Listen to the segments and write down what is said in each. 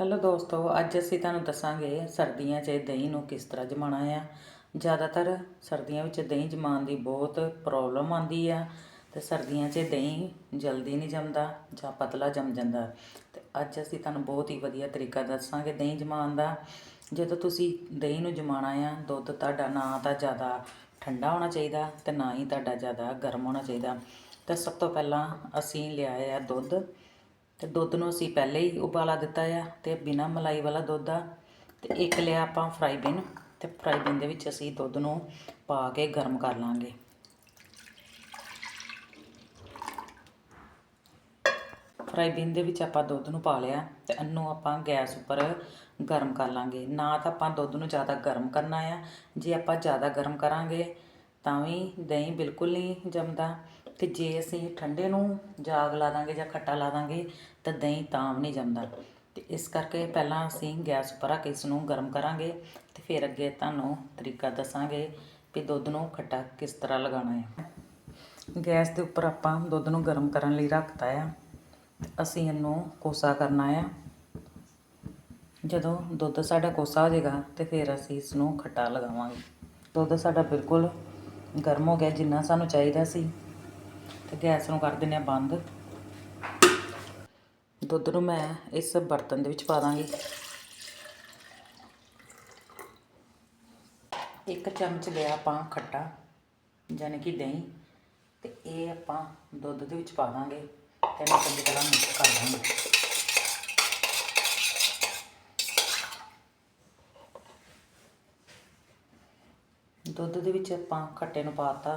Hello ਦੋਸਤੋ, ਅੱਜ ਅਸੀਂ ਤੁਹਾਨੂੰ ਦੱਸਾਂਗੇ ਸਰਦੀਆਂ 'ਚ ਦਹੀਂ ਨੂੰ ਕਿਸ ਤਰ੍ਹਾਂ ਜਮਾਉਣਾ ਆ। ਜ਼ਿਆਦਾਤਰ ਸਰਦੀਆਂ ਵਿੱਚ ਦਹੀਂ ਜਮਾਉਣ ਦੀ ਬਹੁਤ ਪ੍ਰੋਬਲਮ ਆਉਂਦੀ ਆ ਤੇ ਸਰਦੀਆਂ 'ਚ ਦਹੀਂ ਜਲਦੀ ਨਹੀਂ ਜੰਮਦਾ ਜਾਂ ਪਤਲਾ ਜੰਮ ਜਾਂਦਾ। ਤੇ ਅੱਜ ਅਸੀਂ ਤੁਹਾਨੂੰ ਬਹੁਤ ਹੀ ਵਧੀਆ ਤਰੀਕਾ ਦੱਸਾਂਗੇ ਦਹੀਂ ਜਮਾਉਣ ਦਾ। ਜਦੋਂ ਤੁਸੀਂ ਦਹੀਂ ਨੂੰ ਜਮਾਉਣਾ ਆ, ਦੁੱਧ ਤੁਹਾਡਾ ਨਾ ਤਾਂ ਜ਼ਿਆਦਾ ਠੰਡਾ ਹੋਣਾ ਚਾਹੀਦਾ ਤੇ ਨਾ ਹੀ ਤੁਹਾਡਾ ਜ਼ਿਆਦਾ ਗਰਮ ਹੋਣਾ ਚਾਹੀਦਾ। ਤਾਂ ਸਭ ਤੋਂ ਪਹਿਲਾਂ ਅਸੀਂ ਲਿਆਏ ਆ ਦੁੱਧ। ਤੇ ਦੁੱਧ ਨੂੰ ਅਸੀਂ ਪਹਿਲੇ ਹੀ ਉਬਾਲਾ ਦਿੱਤਾ ਆ ਤੇ ਬਿਨਾ ਮਲਾਈ ਵਾਲਾ ਦੁੱਧ ਆ, ਤੇ ਇੱਕ ਲਿਆ ਆਪਾਂ ਫਰਾਈ ਬਿਨ ਤੇ ਫਰਾਈ ਬਿਨ ਦੇ ਵਿੱਚ ਅਸੀਂ ਦੁੱਧ ਨੂੰ ਪਾ ਕੇ ਗਰਮ ਕਰ ਲਾਂਗੇ। ਫਰਾਈ ਬਿਨ ਦੇ ਵਿੱਚ ਆਪਾਂ ਦੁੱਧ ਨੂੰ ਪਾ ਲਿਆ ਤੇ ਇਹਨੂੰ ਆਪਾਂ ਗੈਸ ਉੱਪਰ ਗਰਮ ਕਰ ਲਾਂਗੇ। ਨਾ ਤਾਂ ਆਪਾਂ ਦੁੱਧ ਨੂੰ ਜ਼ਿਆਦਾ ਗਰਮ ਕਰਨਾ ਆ, ਜੇ ਆਪਾਂ ਜ਼ਿਆਦਾ ਗਰਮ ਕਰਾਂਗੇ ਤਾਂ ਵੀ ਦਹੀਂ ਬਿਲਕੁਲ ਨਹੀਂ ਜੰਮਦਾ। ਤੇ ਜੇ ਅਸੀਂ ਠੰਡੇ ਨੂੰ ਜਾਗ ਲਾ ਦਾਂਗੇ ਜਾਂ ਖੱਟਾ ਲਾ ਦਾਂਗੇ, ਤਾਂ ਦਹੀਂ ਤਾਂ ਨਹੀਂ ਜੰਮਦਾ ਤੇ ਇਸ ਕਰਕੇ ਪਹਿਲਾਂ ਅਸੀਂ ਗੈਸ ਉੱਪਰ ਰੱਖ ਕੇ ਇਸ ਨੂੰ ਗਰਮ ਕਰਾਂਗੇ ਤੇ ਫਿਰ ਅੱਗੇ ਤੁਹਾਨੂੰ ਤਰੀਕਾ ਦੱਸਾਂਗੇ ਕਿ ਦੁੱਧ ਨੂੰ ਖੱਟਾ ਕਿਸ ਤਰ੍ਹਾਂ ਲਗਾਉਣਾ ਹੈ। ਗੈਸ ਦੇ ਉੱਪਰ ਆਪਾਂ ਦੁੱਧ ਨੂੰ ਗਰਮ ਕਰਨ ਲਈ ਰੱਖਤਾ ਆ। ਅਸੀਂ ਇਹਨੂੰ ਕੋਸਾ ਕਰਨਾ ਆ। ਜਦੋਂ ਦੁੱਧ ਸਾਡਾ ਕੋਸਾ ਹੋ ਜਾਏਗਾ ਤੇ ਫਿਰ ਅਸੀਂ ਇਸ ਨੂੰ ਖੱਟਾ ਲਗਾਵਾਂਗੇ। ਦੁੱਧ ਸਾਡਾ ਬਿਲਕੁਲ ਗਰਮ ਹੋ ਗਿਆ ਜਿੰਨਾ ਸਾਨੂੰ ਚਾਹੀਦਾ ਸੀ। ਤੇ ਗੈਸ ਨੂੰ ਕਰ ਦਿੰਦੇ ਆ ਬੰਦ। ਦੁੱਧ ਨੂੰ ਮੈਂ ਇਸ ਬਰਤਨ ਦੇ ਵਿੱਚ ਪਾ ਦਾਂਗੀ। ਇੱਕ ਚਮਚ ਲਿਆ ਆਪਾਂ ਖੱਟਾ ਯਾਨੀ ਕਿ ਦਹੀਂ, ਤੇ ਇਹ ਆਪਾਂ ਦੁੱਧ ਦੇ ਵਿੱਚ ਪਾ ਦਾਂਗੇ ਤੇ ਇਹਨੂੰ ਚੰਗੀ ਤਰ੍ਹਾਂ ਮਿਕਸ ਕਰ ਦਾਂਗੇ। ਦੁੱਧ ਦੇ ਵਿੱਚ ਆਪਾਂ ਖੱਟੇ ਨੂੰ ਪਾਤਾ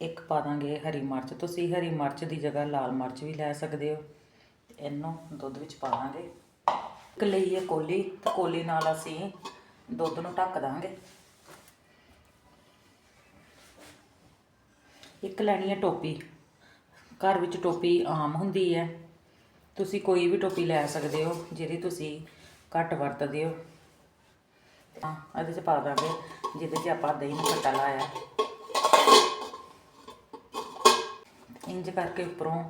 ਇੱਕ ਪਾ ਦਾਂਗੇ ਹਰੀ ਮਿਰਚ। ਤੁਸੀਂ ਹਰੀ ਮਿਰਚ ਦੀ ਜਗ੍ਹਾ ਲਾਲ ਮਿਰਚ ਵੀ ਲੈ ਸਕਦੇ ਹੋ। ਇਹਨੂੰ ਦੁੱਧ ਵਿੱਚ ਪਾ ਦਾਂਗੇ। ਇੱਕ ਲਈ ਹੈ ਕੋਲੀ, ਤੇ ਕੋਲੀ ਨਾਲ ਅਸੀਂ ਦੁੱਧ ਨੂੰ ਢੱਕ ਦਾਂਗੇ। ਇੱਕ ਲੈਣੀ ਹੈ ਟੋਪੀ। ਘਰ ਵਿੱਚ ਟੋਪੀ ਆਮ ਹੁੰਦੀ ਹੈ। ਤੁਸੀਂ ਕੋਈ ਵੀ ਟੋਪੀ ਲੈ ਸਕਦੇ ਹੋ, ਜਿਹੜੀ ਤੁਸੀਂ ਘੱਟ ਵਰਤਦੇ ਹੋ। ਹਾਂ, ਇਹਦੇ ਚ ਪਾ ਦਾਂਗੇ, ਜਿਹਦੇ 'ਚ ਆਪਾਂ ਦਹੀਂ ਨੂੰ ਖੱਟਾ ਲਾਇਆ। ਇੰਜ ਕਰਕੇ ਉੱਪਰੋਂ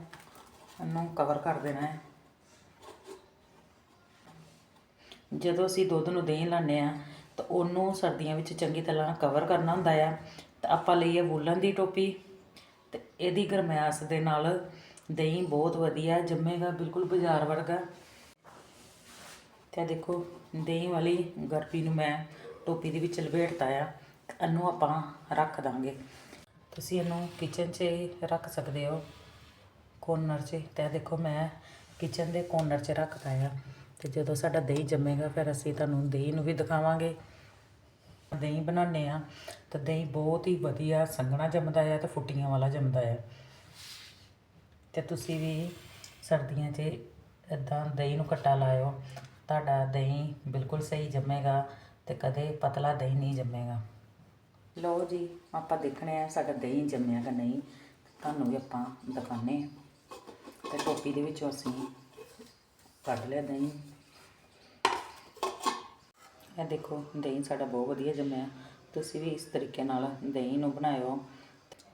ਇਹਨੂੰ ਕਵਰ ਕਰ ਦੇਣਾ ਹੈ। ਜਦੋਂ ਅਸੀਂ ਦੁੱਧ ਨੂੰ ਦਹੀਂ ਲਾਉਂਦੇ ਆ ਤਾਂ ਉਹਨੂੰ ਸਰਦੀਆਂ ਵਿੱਚ ਚੰਗੀ ਤਰ੍ਹਾਂ ਕਵਰ ਕਰਨਾ ਹੁੰਦਾ ਆ। ਤਾਂ ਆਪਾਂ ਲਈਏ ਵੂਲਨ ਦੀ ਟੋਪੀ। ਤੇ ਇਹਦੀ ਗਰਮੈਸ਼ ਦੇ ਨਾਲ ਦਹੀਂ ਬਹੁਤ ਵਧੀਆ ਜੰਮੇਗਾ, ਬਿਲਕੁਲ ਬਾਜ਼ਾਰ ਵਰਗਾ। ਤੇ ਦੇਖੋ, ਦਹੀਂ ਵਾਲੀ ਗਰਪੀ ਨੂੰ ਮੈਂ ਟੋਪੀ ਦੇ ਵਿੱਚ ਲਪੇਟਤਾ ਆ। ਇਹਨੂੰ ਆਪਾਂ ਰੱਖ ਦਾਂਗੇ। ਤੁਸੀਂ ਇਹਨੂੰ ਕਿਚਨ 'ਚ ਰੱਖ ਸਕਦੇ ਹੋ ਕੋਰਨਰ 'ਚ ਤੇ ਦੇਖੋ ਮੈਂ ਕਿਚਨ ਦੇ ਕੋਰਨਰ 'ਚ ਰੱਖਦਾ ਆ। ਤੇ ਜਦੋਂ ਸਾਡਾ ਦਹੀਂ ਜੰਮੇਗਾ, ਫਿਰ ਅਸੀਂ ਤੁਹਾਨੂੰ ਦਹੀਂ ਨੂੰ ਵੀ ਦਿਖਾਵਾਂਗੇ। ਦਹੀਂ ਬਣਾਉਂਦੇ ਆ ਤਾਂ ਦਹੀਂ ਬਹੁਤ ਹੀ ਵਧੀਆ ਸੰਘਣਾ ਜੰਮਦਾ ਆ ਤੇ ਫੁੱਟੀਆਂ ਵਾਲਾ ਜੰਮਦਾ ਆ। ਤੇ ਤੁਸੀਂ ਵੀ ਸਰਦੀਆਂ 'ਚ ਇਦਾਂ ਦਹੀਂ ਨੂੰ ਕੱਟਾ ਲਾਇਓ। ਤੁਹਾਡਾ ਦਹੀਂ ਬਿਲਕੁਲ ਸਹੀ ਜੰਮੇਗਾ ਤੇ ਕਦੇ ਪਤਲਾ ਦਹੀਂ ਨਹੀਂ ਜੰਮੇਗਾ। ਲਓ ਜੀ, ਆਪਾਂ ਦੇਖਣੇ ਆ ਸਾਡਾ ਦਹੀਂ ਜੰਮਿਆ ਕਿ ਨਹੀਂ। ਤੁਹਾਨੂੰ ਵੀ ਆਪਾਂ ਦਿਖਾਣੇ ਆ। ਤੇ ਟੋਪੀ ਦੇ ਵਿੱਚੋਂ ਅਸੀਂ ਕੱਢ ਲਿਆ ਦਹੀਂ। ਇਹ ਦੇਖੋ, ਦਹੀਂ ਸਾਡਾ ਬਹੁਤ ਵਧੀਆ ਜੰਮਿਆ। ਤੁਸੀਂ ਵੀ ਇਸ ਤਰੀਕੇ ਨਾਲ ਦਹੀਂ ਨੂੰ ਬਣਾਇਓ।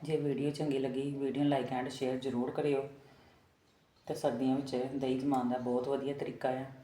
ਜੇ ਵੀਡੀਓ ਚੰਗੀ ਲੱਗੀ, ਵੀਡੀਓ ਨੂੰ ਲਾਈਕ ਐਂਡ ਸ਼ੇਅਰ ਜ਼ਰੂਰ ਕਰਿਓ। ਤੇ ਸਰਦੀਆਂ ਵਿੱਚ ਦਹੀਂ ਜਮਾਉਣ ਦਾ ਬਹੁਤ ਵਧੀਆ ਤਰੀਕਾ ਹੈ